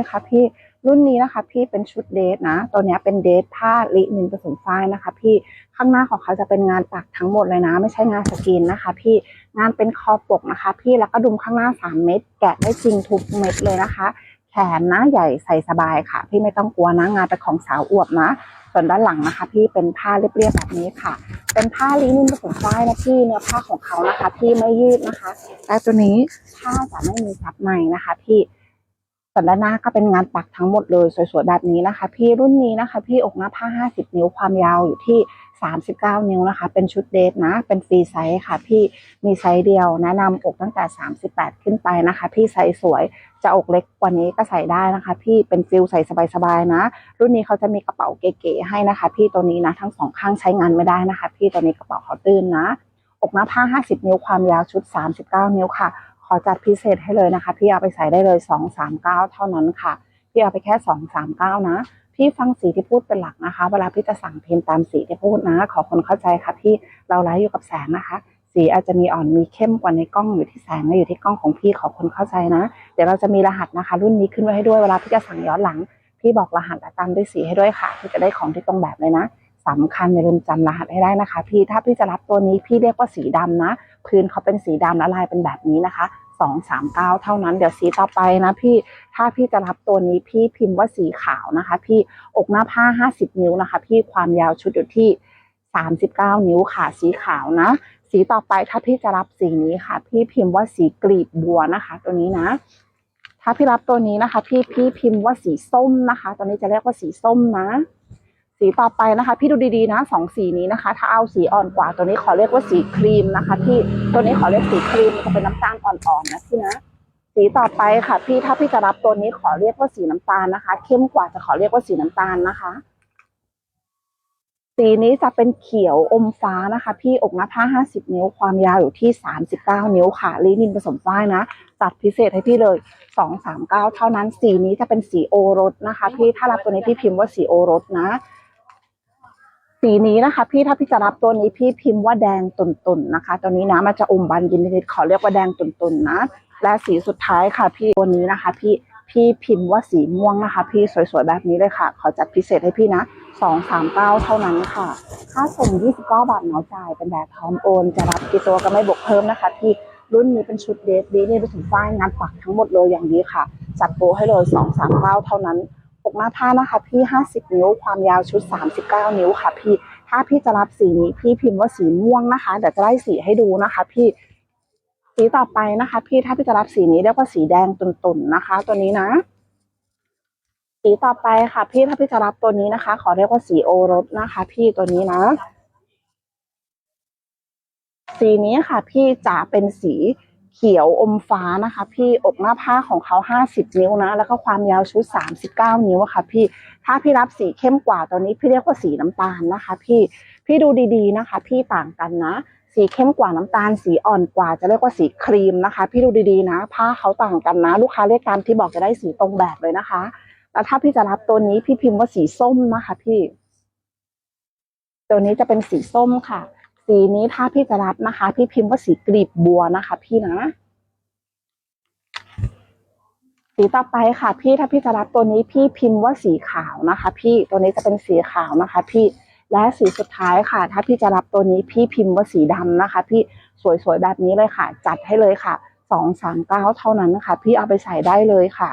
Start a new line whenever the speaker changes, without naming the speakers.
นะคะพี่รุ่นนี้นะคะพี่เป็นชุดเดทนะ ตัวนี้เป็นเดทผ้าลินินผสมฝ้ายนะคะพี่ข้างหน้าของเขาจะเป็นงานปักทั้งหมดเลยนะ ไม่ใช่งานสกรีนนะคะ พี่งานเป็นคอปกนะคะ พี่แล้วก็ดุมข้างหน้า 3 เม็ดแกะได้จริงทุกเม็ดเลยนะคะ แขนนะใหญ่ใส่สบายค่ะ พี่ไม่ต้องกลัวนะงานเป็นของสาวอวบนะส่วนด้านหลังนะคะ พี่เป็นผ้าเรียบๆแบบนี้ค่ะ เป็นผ้าลินินผสมฝ้ายนะพี่เนื้อผ้าของเขานะคะ พี่ไม่ยืดนะคะแต่ตัวนี้ผ้าจะไม่มีซับในนะคะ พี่ ส่วนด้านหน้าก็เป็นงานปักทั้งหมดเลยสวยๆแบบนี้นะคะ พี่รุ่นนี้นะคะ พี่อกหน้าผ้า 50 นิ้วความยาวอยู่ที่ 39 นิ้วนะคะ เป็นชุดเดทนะ เป็นฟรีไซส์ค่ะ พี่มีไซส์เดียวแนะนำอกตั้งแต่ 38 ขึ้นไปนะคะ พี่ไซส์สวยจะอกเล็กกว่านี้ก็ใส่ได้นะคะ พี่เป็นฟิลใส่สบายๆนะ รุ่นนี้เขาจะมีกระเป๋าเก๋ๆให้นะคะ พี่ตัวนี้นะทั้งสองข้างใช้งานไม่ได้นะคะ พี่ตัวนี้กระเป๋าเขาตื้นนะ อกหน้าผ้า 50 นิ้วความยาวชุด 39 นิ้วค่ะ อจัดพิเศษให้เลยนะคะ พี่เอาไปใส่ได้เลย 239 เท่านั้นค่ะ พี่เอาไปแค่ 239 นะ พี่ฟังสีที่พูดเป็นหลักนะคะ เวลาพี่จะสั่งพิมพ์ตามสีที่พูดนะ ขอคนเข้าใจค่ะพี่เราไลฟ์อยู่กับแสงนะคะ สีอาจจะมีอ่อนมีเข้มกว่าในกล้องอยู่ที่แสงและอยู่ที่กล้องของพี่ขอคนเข้าใจนะ เดี๋ยวเราจะมีรหัสนะคะ รุ่นนี้ขึ้นไว้ให้ด้วยเวลาพี่จะสั่งย้อนหลัง พี่บอกรหัสและตามด้วยสีให้ด้วยค่ะพี่จะได้ของที่ตรงแบบเลยนะสำคัญอย่าลืมจำรหัสให้ได้นะคะ พี่ถ้าพี่จะรับตัวนี้พี่เรียกว่าสีดำนะ พื้นเขาเป็นสีดำและลายเป็นแบบนี้นะคะ สองสามเก้าเท่านั้น เดี๋ยวสีต่อไปนะพี่ถ้าพี่จะรับตัวนี้พี่พิมพ์ว่าสีขาวนะคะ พี่อกหน้าผ้าห้าสิบนิ้วนะคะ พี่ความยาวชุดอยู่ที่สามสิบเก้านิ้วค่ะสีขาวนะ สีต่อไปถ้าพี่จะรับสีนี้ค่ะ พี่พิมพ์ว่าสีกลีบบัวนะคะ ตัวนี้นะ ถ้าพี่รับตัวนี้นะคะ พี่พี่พิมพ์ว่าสีส้มนะคะ ตัวนี้จะเรียกว่าสีส้มนะ สีต่อไปนะคะพี่ดูดีๆนะสองสีนี้นะคะ ถ้าเอาสีอ่อนกว่าตัวนี้ขอเรียกว่าสีครีมนะคะพี่ตัวนี้ขอเรียกสีครีมจะเป็นน้ำตาลอ่อนๆนะพี่นะสีต่อไปค่ะ พี่ถ้าพี่จะรับตัวนี้ขอเรียกว่าสีน้ำตาลนะคะ เข้มกว่าจะขอเรียกว่าสีน้ำตาลนะคะ สีนี้จะเป็นเขียวอมฟ้านะคะ พี่อกหน้าผ้า50นิ้วความยาวอยู่ที่39นิ้วค่ะลินินผสมฝ้ายนะจัดพิเศษให้พี่เลย239เท่านั้น สีนี้จะเป็นสีโอรสนะคะ พี่ถ้ารับตัวนี้พี่พิมพ์ว่าสีโอรสนะ สีนี้นะคะ พี่ถ้าพี่จะรับตัวนี้พี่พิมพ์ว่าแดงตุ่นๆนะคะ ตัวนี้นะมันจะอมบานยินนิดขอเรียกว่าแดงตุ่นๆนะ และสีสุดท้ายค่ะ พี่ตัวนี้นะคะ พี่พี่พิมพ์ว่าสีม่วงนะคะ พี่สวยๆแบบนี้เลยค่ะ ขอจัดพิเศษให้พี่นะสองสามเก้าเท่านั้นค่ะ ค่าส่ง29บเก้าบาทเหมาจ่ายเป็นแบบพร้อมโอน จะรับกี่ตัวก็ไม่บวกเพิ่มนะคะที่รุ่นนี้เป็นชุดเดทดีนี่เป็นถึงฝ้ายงานปักทั้งหมดเลยอย่างนี้ค่ะ จัดโปรให้เลย2 3 9เต้าเท่านั้น กหน้าผ้านะคะ พี่50นิ้วความยาวชุด39นิ้วค่ะ พี่ถ้าพี่จะรับสีนี้พี่พิมพ์ว่าสีม่วงนะคะเดี๋ยวจะไล่สีให้ดูนะคะ พี่สีต่อไปนะคะ พี่ถ้าพี่จะรับสีนี้เรียกว่าสีแดงตุ่นๆนะคะ ตัวนี้นะ สีต่อไปค่ะ พี่ถ้าพี่จะรับตัวนี้นะคะ ขอเรียกว่าสีโอรสนะคะ พี่ตัวนี้นะสีนี้ค่ะ พี่จะเป็นสี ขียวอมฟ้านะคะ พี่อกหน้าผ้าของเขา 50 นิ้วนะ แล้วก็ความยาวชุด 39 นิ้วอะค่ะ พี่ถ้าพี่รับสีเข้มกว่าตัวนี้พี่เรียกว่าสีน้ำตาลนะคะ พี่พี่ดูดีๆนะคะ พี่ต่างกันนะ สีเข้มกว่าน้ำตาล สีอ่อนกว่าจะเรียกว่าสีครีมนะคะ พี่ดูดีๆนะ ผ้าเขาต่างกันนะ ลูกค้าเรียกตามที่บอกจะได้สีตรงแบบเลยนะคะแล้วถ้าพี่จะรับตัวนี้พี่พิมพ์ว่าสีส้มนะคะ พี่ ตัวนี้จะเป็นสีส้มค่ะ สีนี้ถ้าพี่จะรับนะคะ พี่พิมพ์ว่าสีกลีบบัวนะคะ พี่นะ สีต่อไปค่ะ พี่ถ้าพี่จะรับตัวนี้พี่พิมพ์ว่าสีขาวนะคะ พี่ตัวนี้จะเป็นสีขาวนะคะ พี่และสีสุดท้ายค่ะ ถ้าพี่จะรับตัวนี้พี่พิมพ์ว่าสีดำนะคะ พี่สวยๆแบบนี้เลยค่ะ จัดให้เลยค่ะสองสามเก้าเท่านั้นนะคะ พี่เอาไปใส่ได้เลยค่ะ